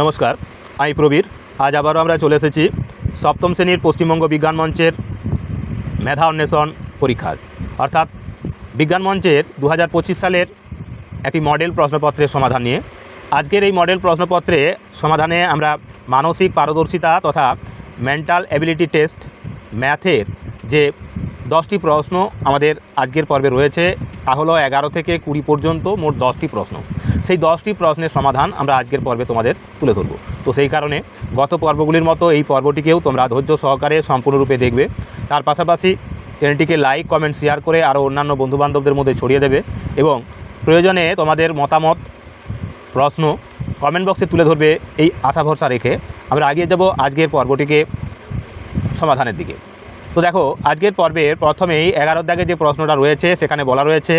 নমস্কার, আমি প্রবীর। আজ আবারও আমরা চলে এসেছি সপ্তম শ্রেণির পশ্চিমবঙ্গ বিজ্ঞান মঞ্চের মেধা অন্বেষণ পরীক্ষার। অর্থাৎ বিজ্ঞান মঞ্চের দু হাজার পঁচিশ সালের একটি মডেল প্রশ্নপত্রের সমাধান নিয়ে। আজকের এই মডেল প্রশ্নপত্রে সমাধানে আমরা মানসিক পারদর্শিতা তথা মেন্টাল অ্যাবিলিটি টেস্ট ম্যাথের যে দশটি প্রশ্ন আমাদের আজকের পর্বে রয়েছে। তা হলো এগারো থেকে কুড়ি পর্যন্ত মোট দশটি প্রশ্ন। সেই দশটি প্রশ্নের সমাধান আমরা আজকের পর্বে তোমাদের তুলে ধরবো। তো সেই কারণে গত পর্বগুলির মতো এই পর্বটিকেও তোমরা ধৈর্য সহকারে সম্পূর্ণরূপে দেখবে। তার পাশাপাশি চ্যানেলটিকে লাইক, কমেন্ট, শেয়ার করে আরও অন্যান্য বন্ধুবান্ধবদের মধ্যে ছড়িয়ে দেবে এবং প্রয়োজনে তোমাদের মতামত, প্রশ্ন কমেন্ট বক্সে তুলে ধরবে এই আশা ভরসা রেখে আমরা এগিয়ে যাব আজকের পর্বটিকে সমাধানের দিকে। তো দেখো, আজকের পর্বের প্রথমেই এগারো দাগে যে প্রশ্নটা রয়েছে, সেখানে বলা রয়েছে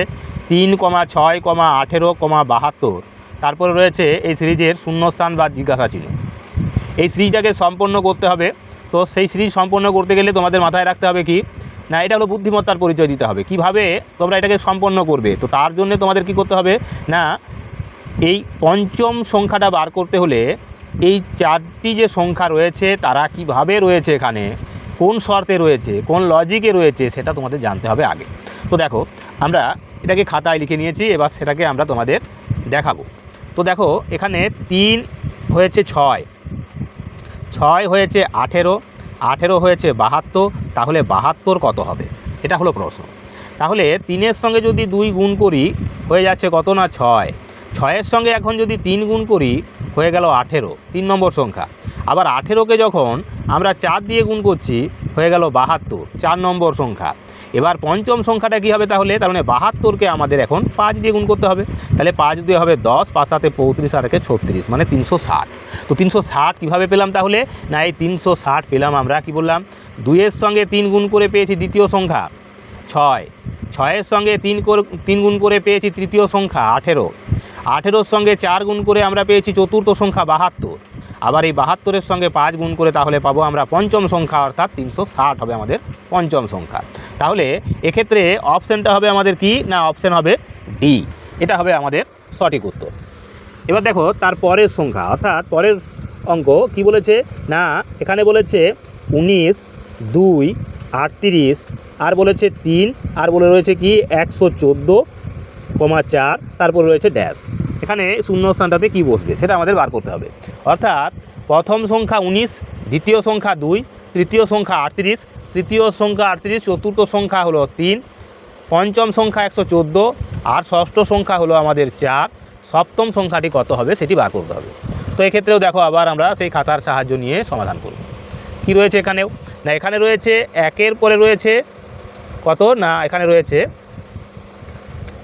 তিন কমা ছয় কমা আঠেরো কমা বাহাত্তর। তারপরে রয়েছে এই সিরিজের শূন্যস্থান বা জিজ্ঞাসা চিহ্ন এই সিরিজটাকে সম্পন্ন করতে হবে। তো সেই সিরিজ সম্পন্ন করতে গেলে তোমাদের মাথায় রাখতে হবে কি, না, এটা হলো বুদ্ধিমত্তার পরিচয় দিতে হবে। কীভাবে তোমরা এটাকে সম্পন্ন করবে? তো তার জন্য তোমাদের কি করতে হবে, না, এই পঞ্চম সংখ্যাটা বার করতে হলে এই চারটি যে সংখ্যা রয়েছে, তারা কীভাবে রয়েছে এখানে? কোন শর্তে রয়েছে, কোন লজিকে রয়েছে, সেটা তোমাদের জানতে হবে আগে। তো দেখো, আমরা এটাকে খাতায় লিখে নিয়েছি, এবার সেটাকে আমরা তোমাদের দেখাবো। তো দেখো, এখানে তিন হয়েছে ছয়। ছয় হয়েছে আঠেরো আঠেরো হয়েছে বাহাত্তর, তাহলে বাহাত্তর কত হবে? এটা হলো প্রশ্ন। তাহলে তিনের সঙ্গে যদি দুই গুণ করি, হয়ে যাচ্ছে কত না ছয়? ছয়ের সঙ্গে এখন যদি তিন গুণ করি, হয়ে গেল আঠেরো, তিন নম্বর সংখ্যা। আবার আঠেরোকে যখন আমরা চার দিয়ে গুণ করছি, হয়ে গেল বাহাত্তর, চার নম্বর সংখ্যা। এবার পঞ্চম সংখ্যাটা কী হবে তাহলে? তার মানে বাহাত্তরকে আমাদের এখন পাঁচ দিয়ে গুণ করতে হবে। তাহলে পাঁচ দিয়ে হবে দশ, পাঁচ সাথে পঁয়ত্রিশ আর একে ছত্রিশ মানে তিনশো ষাট। তো তিনশো ষাট কীভাবে পেলাম তাহলে? না, এই তিনশো ষাট পেলাম আমরা, কি বললাম? দুইয়ের সঙ্গে তিন গুণ করে পেয়েছি দ্বিতীয় সংখ্যা, ছয়। ছয়ের সঙ্গে তিন তিন গুণ করে পেয়েছি তৃতীয় সংখ্যা, আঠেরো। আঠেরোর সঙ্গে চার গুণ করে আমরা পেয়েছি চতুর্থ সংখ্যা, বাহাত্তর। আবার এই বাহাত্তরের সঙ্গে পাঁচ গুণ করে তাহলে পাবো আমরা পঞ্চম সংখ্যা, অর্থাৎ তিনশো ষাট হবে আমাদের পঞ্চম সংখ্যা। তাহলে এক্ষেত্রে অপশানটা হবে আমাদের কি? না, অপশান হবে ডি এটা হবে আমাদের সঠিক উত্তর। এবার দেখো, তার পরের সংখ্যা, অর্থাৎ পরের অঙ্ক কি বলেছে? না, এখানে বলেছে উনিশ, দুই, আটত্রিশ, আর বলেছে তিন, আর বলে রয়েছে কি? একশো চোদ্দ, কমা চার, তারপর রয়েছে ড্যাশ এখানে শূন্যস্থানটাতে কি বসবে? সেটা আমাদের বার করতে হবে। অর্থাৎ প্রথম সংখ্যা উনিশ, দ্বিতীয় সংখ্যা দুই, তৃতীয় সংখ্যা আটত্রিশ, তৃতীয় সংখ্যা আটত্রিশ, চতুর্থ সংখ্যা হলো তিন, পঞ্চম সংখ্যা একশো চোদ্দ, আর ষষ্ঠ সংখ্যা হলো আমাদের চার, সপ্তম সংখ্যাটি কত হবে সেটি বার করতে হবে। তো এক্ষেত্রেও দেখো আবার আমরা সেই খাতার সাহায্য নিয়ে সমাধান করব। কি রয়েছে এখানেও? না, এখানে রয়েছে, একের পরে রয়েছে, কত? না, এখানে রয়েছে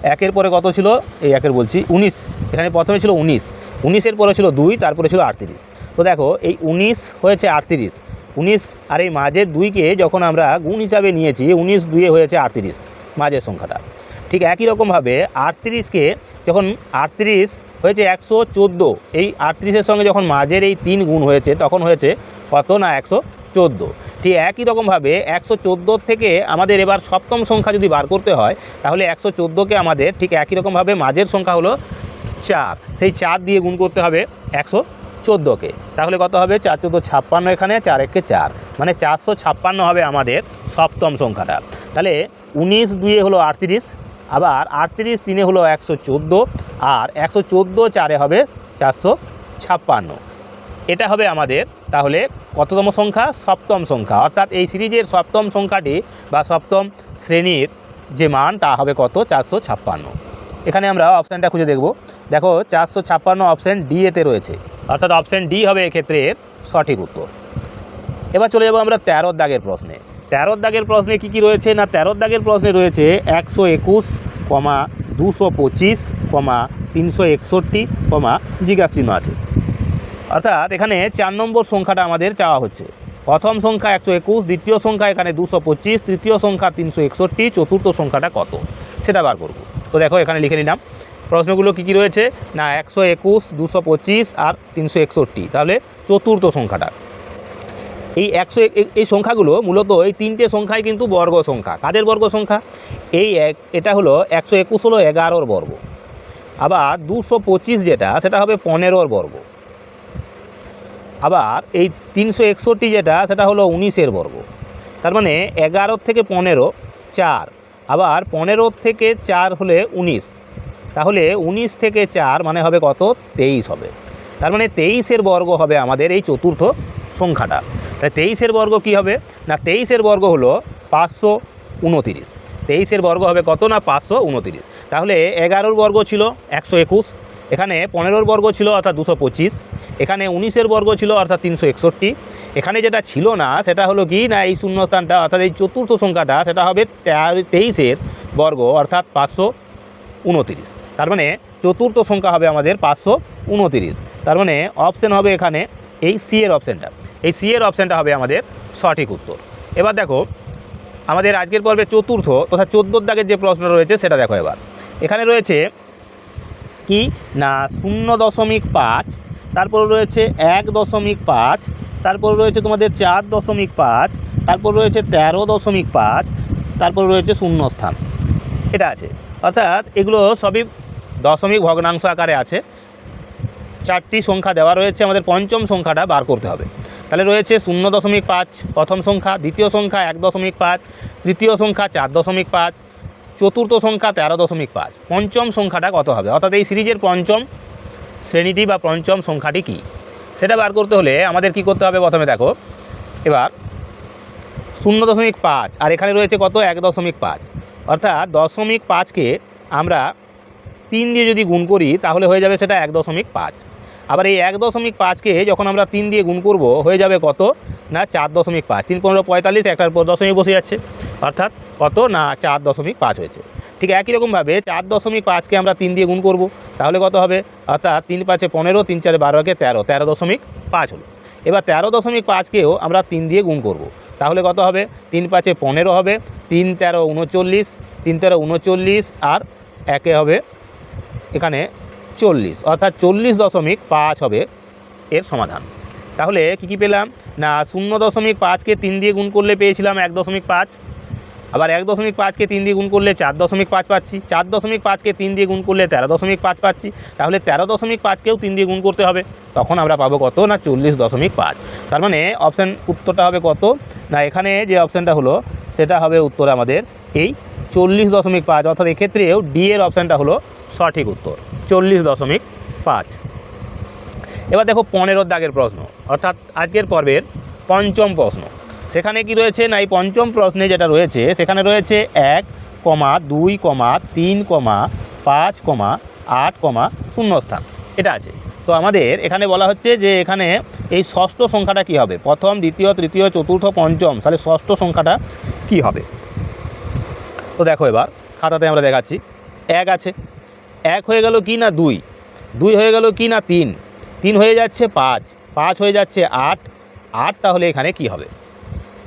একের পরে কত ছিল? এই একের বলছি, উনিশ। এখানে প্রথমে ছিল উনিশ। উনিশের পরে ছিল দুই, তারপরে ছিল আটত্রিশ। তো দেখো, এই উনিশ হয়েছে আটত্রিশ। উনিশ আর এই মাঝের দুইকে যখন আমরা গুণ হিসাবে নিয়েছি, উনিশ দুইয়ে হয়েছে আটত্রিশ মাঝের সংখ্যাটা। ঠিক একই রকমভাবে আটত্রিশকে যখন আটত্রিশ হয়েছে একশো চোদ্দ, এই আটত্রিশের সঙ্গে যখন মাঝের এই তিন গুণ হয়েছে, তখন হয়েছে কত না একশো চোদ্দ। ঠিক একই রকমভাবে একশো চোদ্দোর থেকে আমাদের এবার সপ্তম সংখ্যা যদি বার করতে হয়, তাহলে একশো চোদ্দোকে আমাদের ঠিক একই রকমভাবে মাঝের সংখ্যা হলো চার। সেই চার দিয়ে গুণ করতে হবে একশো চোদ্দোকে তাহলে কত হবে? চার চোদ্দ ছাপ্পান্ন এখানে, চার একে চার। মানে চারশো ছাপ্পান্ন হবে আমাদের সপ্তম সংখ্যাটা। তাহলে উনিশ দুয়ে হলো আটত্রিশ, আবার আটত্রিশ তিনে হলো একশো চোদ্দ, আর একশো চোদ্দ চারে হবে চারশো ছাপ্পান্ন। এটা হবে আমাদের তাহলে কততম সংখ্যা? সপ্তম সংখ্যা। অর্থাৎ এই সিরিজের সপ্তম সংখ্যাটি বা সপ্তম শ্রেণির যে মান, তা হবে কত? চারশো ছাপ্পান্ন। এখানে আমরা অপশানটা খুঁজে দেখব। দেখো, চারশো ছাপ্পান্ন অপশান ডি এতে রয়েছে। অর্থাৎ অপশান ডি হবে এক্ষেত্রে সঠিক উত্তর। এবার চলে যাব আমরা তেরোর দাগের প্রশ্নে। তেরোর দাগের প্রশ্নে কি কি রয়েছে? না তেরোর দাগের প্রশ্নে রয়েছে একশো একুশ কমা দুশো পঁচিশ কমা তিনশো একষট্টি কমা জিজ্ঞাসা চিহ্ন আছে। অর্থাৎ এখানে চার নম্বর সংখ্যাটা আমাদের চাওয়া হচ্ছে। প্রথম সংখ্যা একশো একুশ, দ্বিতীয় সংখ্যা এখানে দুশো পঁচিশ, তৃতীয় সংখ্যা তিনশো একষট্টি, চতুর্থ সংখ্যাটা কত? সেটা বার করব। তো দেখো, এখানে লিখে নিলাম। প্রশ্নগুলো কী কী রয়েছে? না, একশো একুশ, দুশো পঁচিশ আর তিনশো একষট্টি। তাহলে চতুর্থ সংখ্যাটা। এই একশো, এই সংখ্যাগুলো মূলত এই তিনটে সংখ্যাই কিন্তু বর্গ সংখ্যা। কাদের বর্গ সংখ্যা? এই এক, এটা হলো একশো একুশ হলো এগারোর বর্গ। আবার দুশো পঁচিশ যেটা, সেটা হবে পনেরোর বর্গ। আবার এই তিনশো একষট্টি যেটা, সেটা হলো উনিশের বর্গ। তার মানে এগারো থেকে পনেরো, চার। আবার পনেরো থেকে চার হলে উনিশ। তাহলে উনিশ থেকে চার মানে হবে কত? তেইশ হবে। তার মানে তেইশের বর্গ হবে আমাদের এই চতুর্থ সংখ্যাটা। তাই তেইশের বর্গ কি হবে? না, তেইশের বর্গ হলো পাঁচশো উনতিরিশ। তেইশের বর্গ হবে কত না পাঁচশো উনতিরিশ? তাহলে এগারোর বর্গ ছিল একশো একুশ। এখানে পনেরোর বর্গ ছিল অর্থাৎ দুশো পঁচিশ, এখানে উনিশের বর্গ ছিল অর্থাৎ তিনশো একষট্টি। এখানে যেটা ছিল না, সেটা হলো কি না, এই শূন্যস্থানটা অর্থাৎ এই চতুর্থ সংখ্যাটা, সেটা হবে তেইশের বর্গ অর্থাৎ পাঁচশো উনতিরিশ। তার মানে চতুর্থ সংখ্যা হবে আমাদের পাঁচশো উনতিরিশ। তার মানে অপশান হবে এখানে এই সি এর অপশানটা এই সি এর অপশানটা হবে আমাদের সঠিক উত্তর। এবার দেখো, আমাদের আজকের পর্বে চতুর্থ তথা চোদ্দোর দাগের যে প্রশ্ন রয়েছে, সেটা দেখো এবার। এখানে রয়েছে কি? না, শূন্য দশমিক পাঁচ, তারপর রয়েছে এক দশমিক পাঁচ, তারপর রয়েছে তোমাদের চার দশমিক পাঁচ, তারপর রয়েছে তেরো দশমিক পাঁচ, তারপর রয়েছে শূন্যস্থান। এটা আছে। অর্থাৎ এগুলো সবই দশমিক ভগ্নাংশ আকারে আছে। চারটি সংখ্যা দেওয়া রয়েছে, আমাদের পঞ্চম সংখ্যাটা বার করতে হবে। তাহলে রয়েছে শূন্য দশমিক পাঁচ প্রথম সংখ্যা, দ্বিতীয় সংখ্যা এক দশমিক পাঁচ, তৃতীয় সংখ্যা চার দশমিক পাঁচ চতুর্থ সংখ্যা তেরো দশমিক পাঁচ। পঞ্চম সংখ্যাটা কত হবে? অর্থাৎ এই সিরিজের পঞ্চম শ্রেণীটি বা পঞ্চম সংখ্যাটি কী? সেটা বার করতে হলে আমাদের কি করতে হবে প্রথমে দেখো। এবার শূন্য দশমিক পাঁচ, আর এখানে রয়েছে কত? এক দশমিক পাঁচ। অর্থাৎ দশমিক পাঁচকে আমরা তিন দিয়ে যদি গুণ করি, তাহলে হয়ে যাবে সেটা এক দশমিক পাঁচ। আবার এই এক দশমিক পাঁচকে যখন আমরা তিন দিয়ে গুণ করব, হয়ে যাবে কত? না, চার দশমিক পাঁচ। তিন পনেরো পঁয়তাল্লিশ, একটার পর দশমিক বসে যাচ্ছে। অর্থাৎ কত না চার দশমিক পাঁচ হয়েছে। ঠিক একই রকমভাবে চার দশমিক পাঁচকে আমরা তিন দিয়ে গুণ করব, তাহলে কত হবে? অর্থাৎ তিন পাঁচে পনেরো, তিন চারে বারোকে তেরো তেরো দশমিক পাঁচ হলো। এবার তেরো দশমিক পাঁচকেও আমরা তিন দিয়ে গুণ করব, তাহলে কত হবে? তিন পাঁচে পনেরো হবে, তিন তেরো উনচল্লিশ, তিন তেরো উনচল্লিশ আর একে হবে এখানে চল্লিশ, অর্থাৎ চল্লিশ দশমিক পাঁচ হবে এর সমাধান। তাহলে কী কী পেলাম? না, শূন্য দশমিক পাঁচকে তিন দিয়ে গুণ করলে পেয়েছিলাম এক দশমিক পাঁচ আবার এক দশমিক পাঁচকে তিন দিয়ে গুণ করলে চার দশমিক পাঁচ পাচ্ছি, চার দশমিক পাঁচকে তিন দিয়ে গুণ করলে তেরো দশমিক পাঁচ পাচ্ছি, তাহলে তেরো দশমিক পাঁচকেও তিন দিয়ে গুণ করতে হবে। তখন আমরা পাবো কত না চল্লিশ দশমিক পাঁচ। তার মানে অপশান উত্তরটা হবে কত? না, এখানে যে অপশানটা হলো, সেটা হবে উত্তর আমাদের এই চল্লিশ দশমিক পাঁচ। অর্থাৎ এক্ষেত্রেও ডি এর অপশানটা হলো সঠিক উত্তর, চল্লিশ দশমিক পাঁচ। এবার দেখো পনেরো দাগের প্রশ্ন, অর্থাৎ আজকের পর্বের পঞ্চম প্রশ্ন। সেখানে কি রয়েছে? না, এই পঞ্চম প্রশ্নে যেটা রয়েছে, সেখানে রয়েছে এক কমা, দুই কমা, তিন কমা, পাঁচ কমা, আট কমা, শূন্যস্থান। এটা আছে। তো আমাদের এখানে বলা হচ্ছে যে এখানে এই ষষ্ঠ সংখ্যাটা কি হবে? প্রথম, দ্বিতীয়, তৃতীয়, চতুর্থ, পঞ্চম, তাহলে ষষ্ঠ সংখ্যাটা কি হবে? তো দেখো এবার, খাতাতে আমরা দেখাচ্ছি। এক আছে। এক হয়ে গেল কি না দুই? দুই হয়ে গেল কি না তিন? তিন হয়ে যাচ্ছে পাঁচ। পাঁচ হয়ে যাচ্ছে আট। আট তাহলে এখানে কি হবে?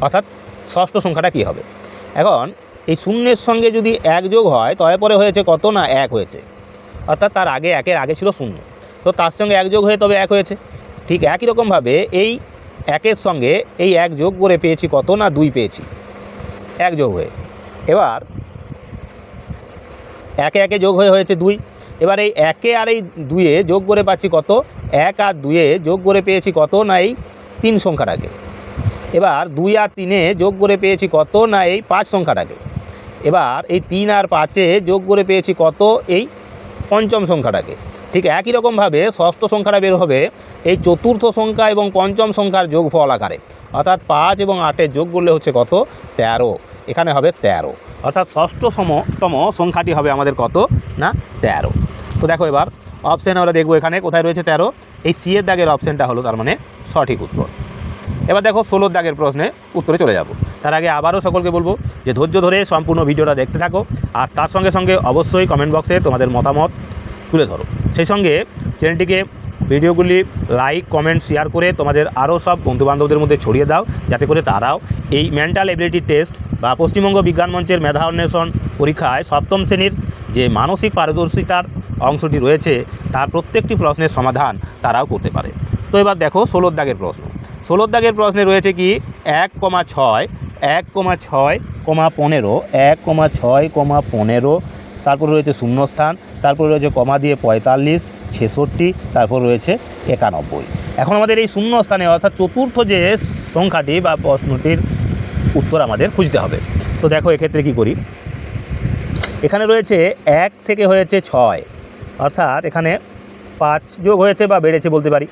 অর্থাৎ ষষ্ঠ সংখ্যাটা কি হবে? এখন এই শূন্যের সঙ্গে যদি এক যোগ হয় তবে পরে হয়েছে কত না এক হয়েছে? অর্থাৎ তার আগে একের আগে ছিল শূন্য। তো তার সঙ্গে এক যোগ হয়ে তবে এক হয়েছে। ঠিক একই রকমভাবে এই একের সঙ্গে এই এক যোগ করে পেয়েছি কত না দুই পেয়েছি? এক যোগ হয়ে। এবার একে একে যোগ হয়ে হয়েছে দুই। এবার এই একে আর এই দুয়ে যোগ করে পাচ্ছি কত? এক আর দুয়ে যোগ করে পেয়েছি কত না এই তিন সংখ্যাটাকে এবার দুই আর তিনে যোগ করে পেয়েছি কত? না, এই পাঁচ সংখ্যাটাকে এবার এই তিন আর পাঁচে যোগ করে পেয়েছি কত? এই পঞ্চম সংখ্যাটাকে ঠিক একই রকমভাবে ষষ্ঠ সংখ্যাটা বের হবে এই চতুর্থ সংখ্যা এবং পঞ্চম সংখ্যার যোগফল আকারে। অর্থাৎ পাঁচ এবং আটের যোগ করলে হচ্ছে কত? তেরো। এখানে হবে তেরো। অর্থাৎ ষষ্ঠ সমতম সংখ্যাটি হবে আমাদের কত? না, তেরো। তো দেখো এবার অপশান আমরা দেখব এখানে। কোথায় রয়েছে তেরো? এই সি এর দাগের অপশানটা হলো তার মানে সঠিক উত্তর। এবার দেখো ষোলোর দাগের প্রশ্নে উত্তরে চলে যাব। তার আগে আবারও সকলকে বলব যে ধৈর্য ধরে সম্পূর্ণ ভিডিওটা দেখতে থাকো, আর তার সঙ্গে সঙ্গে অবশ্যই কমেন্ট বক্সে তোমাদের মতামত তুলে ধরো। সেই সঙ্গে চ্যানেলটিকে ভিডিওগুলি লাইক কমেন্ট শেয়ার করে তোমাদের আরও সব বন্ধুবান্ধবদের মধ্যে ছড়িয়ে দাও, যাতে করে তারাও এই মেন্টাল এবিলিটি টেস্ট বা পশ্চিমবঙ্গ বিজ্ঞান মঞ্চের মেধা অন্বেষণ পরীক্ষায় সপ্তম শ্রেণির যে মানসিক পারদর্শিতার অংশটি রয়েছে, তার প্রত্যেকটি প্রশ্নের সমাধান তারাও করতে পারে। তো এবার দেখো ষোলোর দাগের প্রশ্ন। ষোলোর দাগের প্রশ্নে রয়েছে কি? এক কমা ছয়, এক কমা ছয় কমা পনেরো, এক কমা ছয় কমা পনেরো, তারপর রয়েছে শূন্যস্থান, তারপর রয়েছে কমা দিয়ে পঁয়তাল্লিশ, ছেষট্টি, তারপর রয়েছে একানব্বই। এখন আমাদের এই শূন্য স্থানে অর্থাৎ চতুর্থ যে সংখ্যাটি বা প্রশ্নটির উত্তর আমাদের খুঁজতে হবে। তো দেখো এক্ষেত্রে কি করি? এখানে রয়েছে এক থেকে হয়েছে ছয়, অর্থাৎ এখানে পাঁচ যোগ হয়েছে বা বেড়েছে বলতে পারি।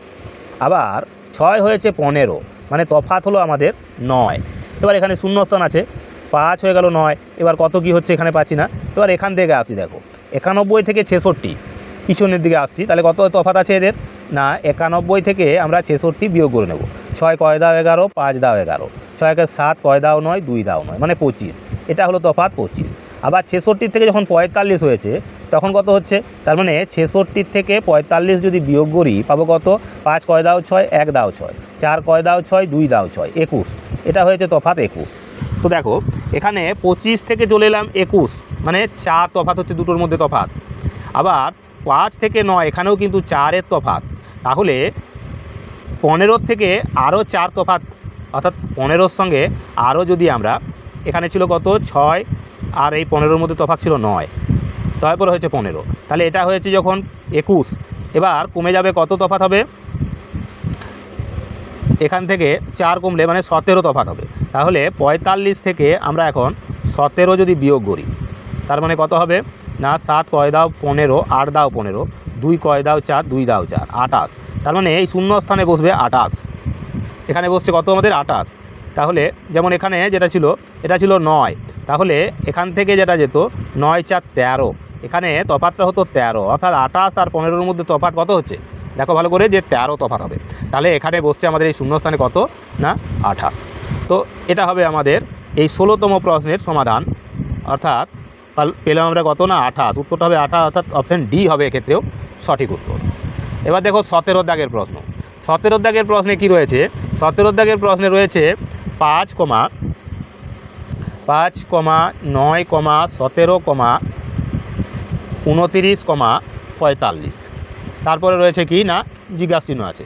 আবার ছয় হয়েছে পনেরো। মানে তফাত হলো আমাদের নয়। এবার এখানে শূন্যস্থান আছে। পাঁচ হয়ে গেল নয়। এবার কত কি হচ্ছে এখানে পাচ্ছি না। এবার এখান থেকে আসছি, দেখো। একানব্বই থেকে ছেষট্টি। পিছনের দিকে আসছি। তাহলে কত তফাত আছে এদের? না, একানব্বই থেকে আমরা ছেষট্টি বিয়োগ করে নেব। ছয় কয় দাও এগারো, পাঁচ দাও এগারো। ছয়কে সাত, কয় দাও নয়, দুই দাও নয়। মানে পঁচিশ। এটা হলো তফাত পঁচিশ। আবার ছেষট্টির থেকে যখন পঁয়তাল্লিশ হয়েছে তখন কত হচ্ছে? তার মানে ছেষট্টির থেকে পঁয়তাল্লিশ যদি বিয়োগ করি, পাবো কত? পাঁচ কয় দাও ছয়, এক দাও ছয়। চার কয় দাও ছয়, দুই দাও ছয়, একুশ। এটা হয়েছে তফাৎ একুশ। তো দেখো, এখানে পঁচিশ থেকে চলে এলাম একুশ মানে চার তফাৎ হচ্ছে দুটোর মধ্যে তফাৎ। আবার পাঁচ থেকে নয়, এখানেও কিন্তু চারের তফাৎ। তাহলে পনেরোর থেকে আরও চার তফাৎ, অর্থাৎ পনেরোর সঙ্গে আরও যদি আমরা, এখানে ছিল কত? ছয়, আর এই পনেরোর মধ্যে তফাৎ ছিল নয়। তারপরে হয়েছে পনেরো। তাহলে এটা হয়েছে যখন একুশ। এবার কমে যাবে কত তফাৎ হবে? এখান থেকে চার কমলে মানে সতেরো তফাত হবে। তাহলে পঁয়তাল্লিশ থেকে আমরা এখন সতেরো যদি বিয়োগ করি, তার মানে কত হবে? না, সাত কয় দাও পনেরো, আট দাও পনেরো, দুই কয় দাও চার, দুই দাও চার আটাশ তার মানে এই শূন্য স্থানে বসবে আটাশ এখানে বসছে কত আমাদের? আটাশ তাহলে যেমন এখানে যেটা ছিল, এটা ছিল নয়। তাহলে এখান থেকে যেটা যেত, নয় চার তেরো। এখানে তফাতটা হতো তেরো, অর্থাৎ আঠাশ আর পনেরোর মধ্যে তফাত কত হচ্ছে? দেখো ভালো করে যে তেরো তফাত হবে। তাহলে এখানে বসছে আমাদের এই শূন্যস্থানে কত? না, আঠাশ। তো এটা হবে আমাদের এই ষোলোতম প্রশ্নের সমাধান। অর্থাৎ পেলাম আমরা কত না? আঠাশ। উত্তরটা হবে আঠাশ, অর্থাৎ অপশান ডি হবে এক্ষেত্রেও সঠিক উত্তর। এবার দেখো সতেরো দাগের প্রশ্ন। সতেরো দাগের প্রশ্নে কি রয়েছে? সতেরো দাগের প্রশ্নে রয়েছে পাঁচ কমা পাঁচ কমা, নয় কমা, সতেরো কমা উনতিরিশ কমা পঁয়তাল্লিশ। তারপরে রয়েছে কি? না জিজ্ঞাসা চিহ্ন আছে।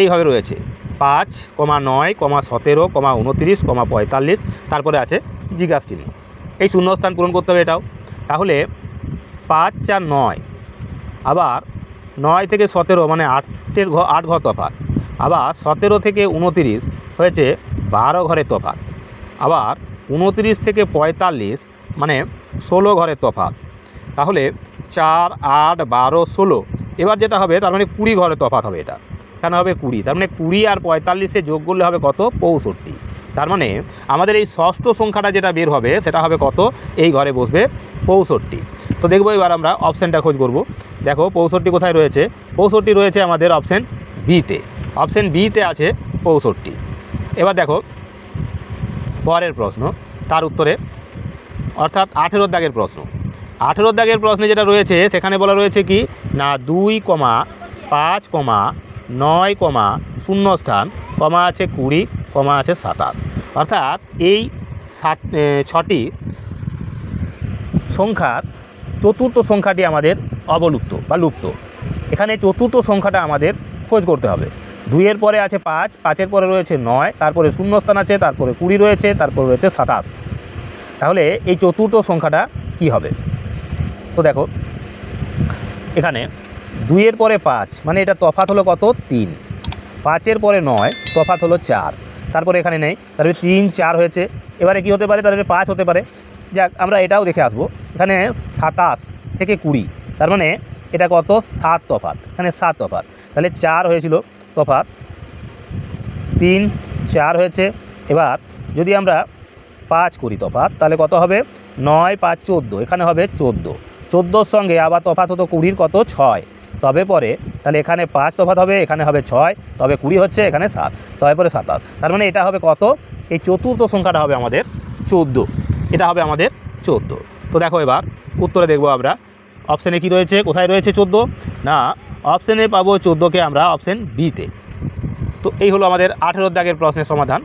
এইভাবে রয়েছে। পাঁচ কমা নয় কমা সতেরো কমা উনতিরিশ কমা পঁয়তাল্লিশ, তারপরে আছে জিজ্ঞাসা চিহ্ন এই শূন্যস্থান পূরণ করতে হবে এটাও। তাহলে পাঁচ চার নয়, আবার নয় থেকে সতেরো মানে আটের ঘর আট ঘর তফাত আবার সতেরো থেকে উনতিরিশ হয়েছে বারো ঘরের তফাত আবার উনতিরিশ থেকে পঁয়তাল্লিশ মানে ষোলো ঘরের তফাৎ। তাহলে চার, আট, বারো, ষোলো। এবার যেটা হবে, তার মানে কুড়ি ঘরে তফাৎ হবে এটা। এখানে হবে কুড়ি। তার মানে কুড়ি আর পঁয়তাল্লিশে যোগ করলে হবে কত? পঁয়ষট্টি। তার মানে আমাদের এই ষষ্ঠ সংখ্যাটা যেটা বের হবে, সেটা হবে কত? এই ঘরে বসবে পঁয়ষট্টি। তো দেখব এবার আমরা অপশানটা খোঁজ করব। দেখো, পঁয়ষট্টি কোথায় রয়েছে? পঁয়ষট্টি রয়েছে আমাদের অপশান বিতে। অপশান বিতে আছে পঁয়ষট্টি। এবার দেখো, পরের প্রশ্ন, তার উত্তরে, অর্থাৎ আঠেরোর দাগের প্রশ্ন। আঠেরোর দাগের প্রশ্নে যেটা রয়েছে, সেখানে বলা রয়েছে কি? না, দুই কমা, পাঁচ কমা, নয় কমা শূন্য স্থান কমা আছে কুড়ি, কমা আছে সাতাশ। অর্থাৎ এই সাত ছটি সংখ্যার চতুর্থ সংখ্যাটি আমাদের অবলুপ্ত বা লুপ্ত। এখানে চতুর্থ সংখ্যাটা আমাদের খোঁজ করতে হবে। দুইয়ের পরে আছে পাঁচ, পাঁচের পরে রয়েছে নয়, তারপরে শূন্যস্থান আছে, তারপরে কুড়ি রয়েছে, তারপরে রয়েছে সাতাশ। তাহলে এই চতুর্থ সংখ্যাটা কি হবে? তো দেখো, এখানে দুইয়ের পরে পাঁচ মানে এটা তফাৎ হলো কত? তিন। পাঁচের পরে নয়, তফাৎ হলো চার। তারপরে এখানে নেই তারপরে তিন, চার হয়েছে। এবারে কি হতে পারে? তারপরে পাঁচ হতে পারে। যাক, আমরা এটাও দেখে আসব। এখানে সাতাশ থেকে কুড়ি, তার মানে এটা কত? সাত তফাৎ। এখানে সাত তফাৎ। তাহলে চার হয়েছিল তফাৎ। তিন, চার হয়েছে। এবার যদি আমরা পাঁচ করি তফাৎ, তাহলে কত হবে? নয়, পাঁচ, চোদ্দ। এখানে হবে চোদ্দ। চোদ্দোর সঙ্গে আবার তফাত হতো কুড়ির কত? ছয়। তবে পরে, তাহলে এখানে পাঁচ তফাৎ হবে, এখানে হবে ছয়, তবে কুড়ি হচ্ছে এখানে সাত, তবে পরে সাতাশ। তার মানে এটা হবে কত? এই চতুর্থ সংখ্যাটা হবে আমাদের চোদ্দ। এটা হবে আমাদের চোদ্দ। তো দেখো এবার, উত্তরে দেখব আমরা অপশানে কি রয়েছে? কোথায় রয়েছে চোদ্দ? না অপশানে পাবো চোদ্দোকে আমরা অপশান বিতে তো এই হলো আমাদের আঠেরো দাগের প্রশ্নের সমাধান।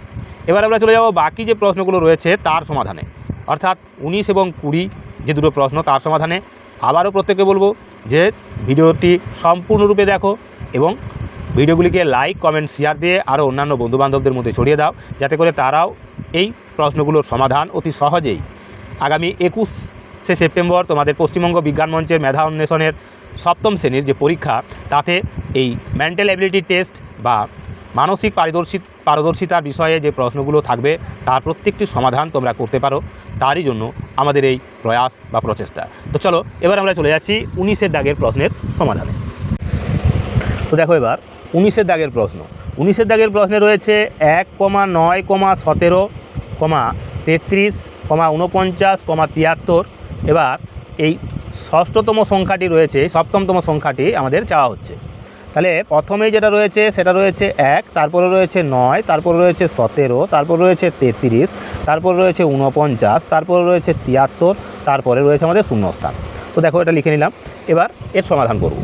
এবার আমরা চলে যাব বাকি যে প্রশ্নগুলো রয়েছে তার সমাধানে। অর্থাৎ উনিশ এবং কুড়ি যে দুটো প্রশ্ন তার সমাধানে আবারও প্রত্যেককে বলব যে ভিডিওটি সম্পূর্ণরূপে দেখো এবং ভিডিওগুলিকে লাইক কমেন্ট শেয়ার দিয়ে আরও অন্যান্য বন্ধুবান্ধবদের মধ্যে ছড়িয়ে দাও, যাতে করে তারাও এই প্রশ্নগুলোর সমাধান অতি সহজেই। আগামী একুশে সেপ্টেম্বর তোমাদের পশ্চিমবঙ্গ বিজ্ঞান মঞ্চের মেধা অন্বেষণের সপ্তম শ্রেণির যে পরীক্ষা, তাতে এই মেন্টাল অ্যাবিলিটি টেস্ট বা মানসিক পারদর্শী পারদর্শিতার বিষয়ে যে প্রশ্নগুলো থাকবে তার প্রত্যেকটি সমাধান তোমরা করতে পারো, তারই জন্য আমাদের এই প্রয়াস বা প্রচেষ্টা। তো চলো, এবার আমরা চলে যাচ্ছি উনিশের দাগের প্রশ্নের সমাধানে। তো দেখো এবার, উনিশের দাগের প্রশ্ন। উনিশের দাগের প্রশ্নে রয়েছে এক কমা নয় কমা সতেরো কমা তেত্রিশ কমা উনপঞ্চাশ কমা তিয়াত্তর। এবার এই ষষ্ঠতম সংখ্যাটি রয়েছে, সপ্তমতম সংখ্যাটি আমাদের চাওয়া হচ্ছে। তাহলে প্রথমেই যেটা রয়েছে, সেটা রয়েছে এক, তারপরে রয়েছে নয়, তারপরে রয়েছে সতেরো, তারপর রয়েছে তেত্রিশ, তারপর রয়েছে উনপঞ্চাশ তারপরে রয়েছে তিয়াত্তর, তারপরে রয়েছে আমাদের শূন্যস্থান। তো দেখো এটা লিখে নিলাম। এবার এর সমাধান করব।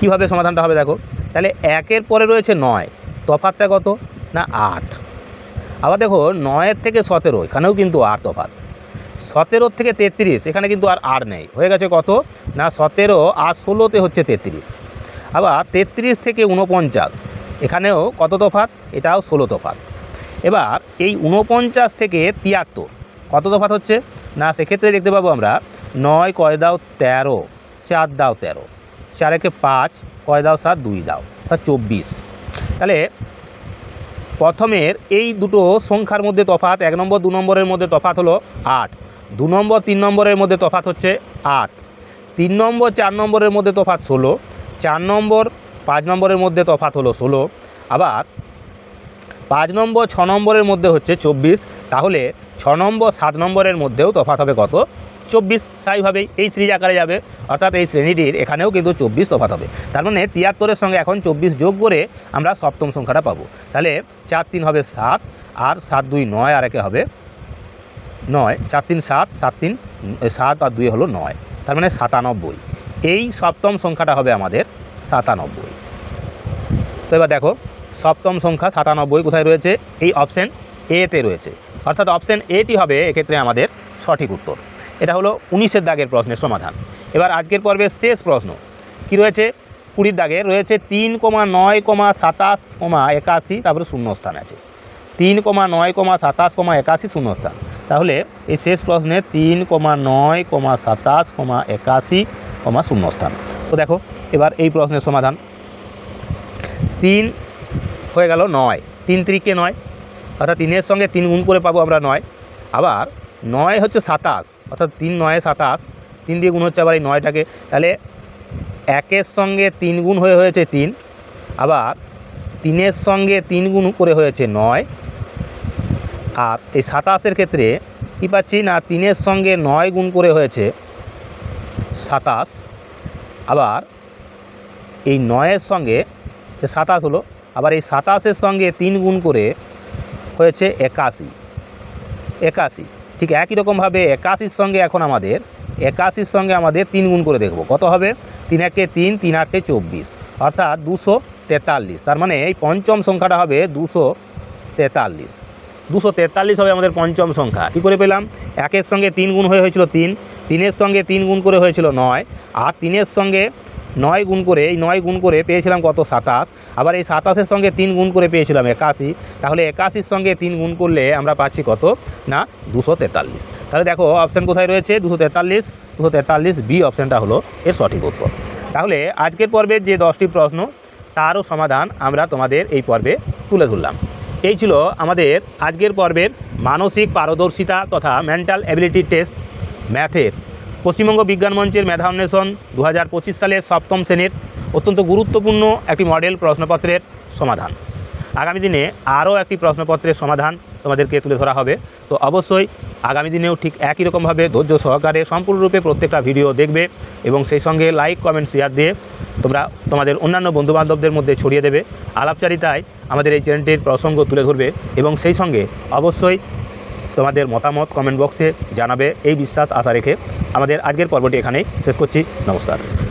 কীভাবে সমাধানটা হবে দেখো? তাহলে একের পরে রয়েছে নয়, তফাতটা কত? না, আট। আবার দেখো নয়ের থেকে সতেরো, এখানেও কিন্তু আট তফাত। সতেরোর থেকে তেত্রিশ, এখানে কিন্তু আর আট নেই। হয়ে গেছে কত? না, সতেরো আর ষোলোতে হচ্ছে তেত্রিশ। আবার তেত্রিশ থেকে উনপঞ্চাশ এখানেও কত তফাত এটাও ষোলো তফাত এবার এই উনপঞ্চাশ থেকে তিয়াত্তর, কত তফাত হচ্ছে? না, সেক্ষেত্রে দেখতে পাবো আমরা নয় কয় দাও তেরো, চার দাও তেরো, চার একে পাঁচ, কয় দাও সাত, দুই দাও, তা চব্বিশ। তাহলে প্রথমের এই দুটো সংখ্যার মধ্যে তফাত এক নম্বর, দু নম্বরের মধ্যে তফাত হলো আট। দু নম্বর, তিন নম্বরের মধ্যে তফাত হচ্ছে আট। তিন নম্বর, চার নম্বরের মধ্যে তফাত ষোলো। চার নম্বর, পাঁচ নম্বরের মধ্যে তফাত হলো ষোলো। আবার পাঁচ নম্বর, ছ নম্বরের মধ্যে হচ্ছে চব্বিশ। তাহলে ছ নম্বর, সাত নম্বরের মধ্যেও তফাত হবে কত? চব্বিশ। স্বাভাবিকভাবেই এই সিরিজ আকারে যাবে। অর্থাৎ এই শ্রেণীটির এখানেও কিন্তু চব্বিশ তফাত হবে। তার মানে তিয়াত্তরের সঙ্গে এখন চব্বিশ যোগ করে আমরা সপ্তম সংখ্যাটা পাবো। তাহলে চার তিন হবে সাত, আর সাত দুই নয়, আর একে হবে নয়। চার তিন সাত সাত তিন সাত আর দুই হলো নয়। তার মানে সাতানব্বই। এই সপ্তম সংখ্যাটা হবে আমাদের সাতানব্বই। তো এবার দেখো, সপ্তম সংখ্যা সাতানব্বই কোথায় রয়েছে? এই অপশন এতে রয়েছে। অর্থাৎ অপশান এটি হবে এক্ষেত্রে আমাদের সঠিক উত্তর। এটা হলো উনিশের দাগের প্রশ্নের সমাধান। এবার আজকের পর্বের শেষ প্রশ্ন। কি রয়েছে? কুড়ির দাগে রয়েছে তিন কমা নয় কমা সাতাশ কমা একাশি, তারপরে শূন্যস্থান আছে। তিন কমা নয় কমা সাতাশ কমা একাশি শূন্যস্থান। তাহলে এই শেষ প্রশ্নে তিন কমা নয় কমা সাতাশ কমা একাশি কমা শূন্যস্থান। তো দেখো, এবার এই প্রশ্নের সমাধান। তিন হয়ে গেল নয়। তিন তিরিকে নয়, অর্থাৎ তিনের সঙ্গে তিন গুণ করে পাবো আমরা নয়। আবার নয় হচ্ছে সাতাশ, অর্থাৎ তিন নয় সাতাশ, তিন দিয়ে গুণ হচ্ছে আবার এই নয়টাকে। তাহলে একের সঙ্গে তিন গুণ হয়ে হয়েছে তিন, আবার তিনের সঙ্গে তিন গুণ করে হয়েছে নয়। আর এই সাতাশের ক্ষেত্রে কী পাচ্ছি না, তিনের সঙ্গে নয় গুণ করে হয়েছে সাতাশ। আবার এই নয়ের সঙ্গে সাতাশ হলো, আবার এই সাতাশের সঙ্গে তিন গুণ করে হয়েছে একাশি। একাশি, ঠিক একই রকমভাবে একাশির সঙ্গে এখন আমাদের, একাশির সঙ্গে আমাদের তিন গুণ করে দেখব। কত হবে? তিন একে তিন তিন আটে চব্বিশ। অর্থাৎ দুশো তেতাল্লিশ, তার মানে এই পঞ্চম সংখ্যাটা হবে দুশো তেতাল্লিশ। দুশো তেতাল্লিশ হবে আমাদের পঞ্চম সংখ্যা। কী করে পেলাম? একের সঙ্গে তিন গুণ হয়ে হয়েছিল তিন, তিনের সঙ্গে তিন গুণ করে হয়েছিল নয়, আর তিনের সঙ্গে নয় গুণ করে, এই নয় গুণ করে পেয়েছিলাম কত? সাতাশ। আবার এই সাতাশের সঙ্গে তিন গুণ করে পেয়েছিলাম একাশি। তাহলে একাশির সঙ্গে তিন গুণ করলে আমরা পাচ্ছি কত? না, দুশো তেতাল্লিশ। তাহলে দেখো অপশান কোথায় রয়েছে? দুশো তেতাল্লিশ দুশো তেতাল্লিশ বি অপশানটা হলো এর সঠিক উত্তর। তাহলে আজকের পর্বের যে দশটি প্রশ্ন, তারও সমাধান আমরা তোমাদের এই পর্বে তুলে ধরলাম। এই ছিল আমাদের আজকের পর্বের মানসিক পারদর্শিতা তথা মেন্টাল অ্যাবিলিটি টেস্ট ম্যাথের পশ্চিমবঙ্গ বিজ্ঞান মঞ্চের মেধা অন্বেষণ দু হাজার পঁচিশ সালের সপ্তম শ্রেণির অত্যন্ত গুরুত্বপূর্ণ একটি মডেল প্রশ্নপত্রের সমাধান। আগামী দিনে আরও একটি প্রশ্নপত্রের সমাধান তোমাদেরকে তুলে ধরা হবে। তো অবশ্যই আগামী দিনেও ঠিক একই রকমভাবে ধৈর্য সহকারে সম্পূর্ণরূপে প্রত্যেকটা ভিডিও দেখবে এবং সেই সঙ্গে লাইক, কমেন্ট, শেয়ার দিয়ে তোমরা তোমাদের অন্যান্য বন্ধুবান্ধবদের মধ্যে ছড়িয়ে দেবে। আলাপচারিতায় আমাদের এই চ্যানেলটির প্রসঙ্গ তুলে ধরবে এবং সেই সঙ্গে অবশ্যই তোমাদের মতামত কমেন্ট বক্সে জানাবে। এই বিশ্বাস আশা রেখে আমাদের আজকের পর্বটি এখানেই শেষ করছি। নমস্কার।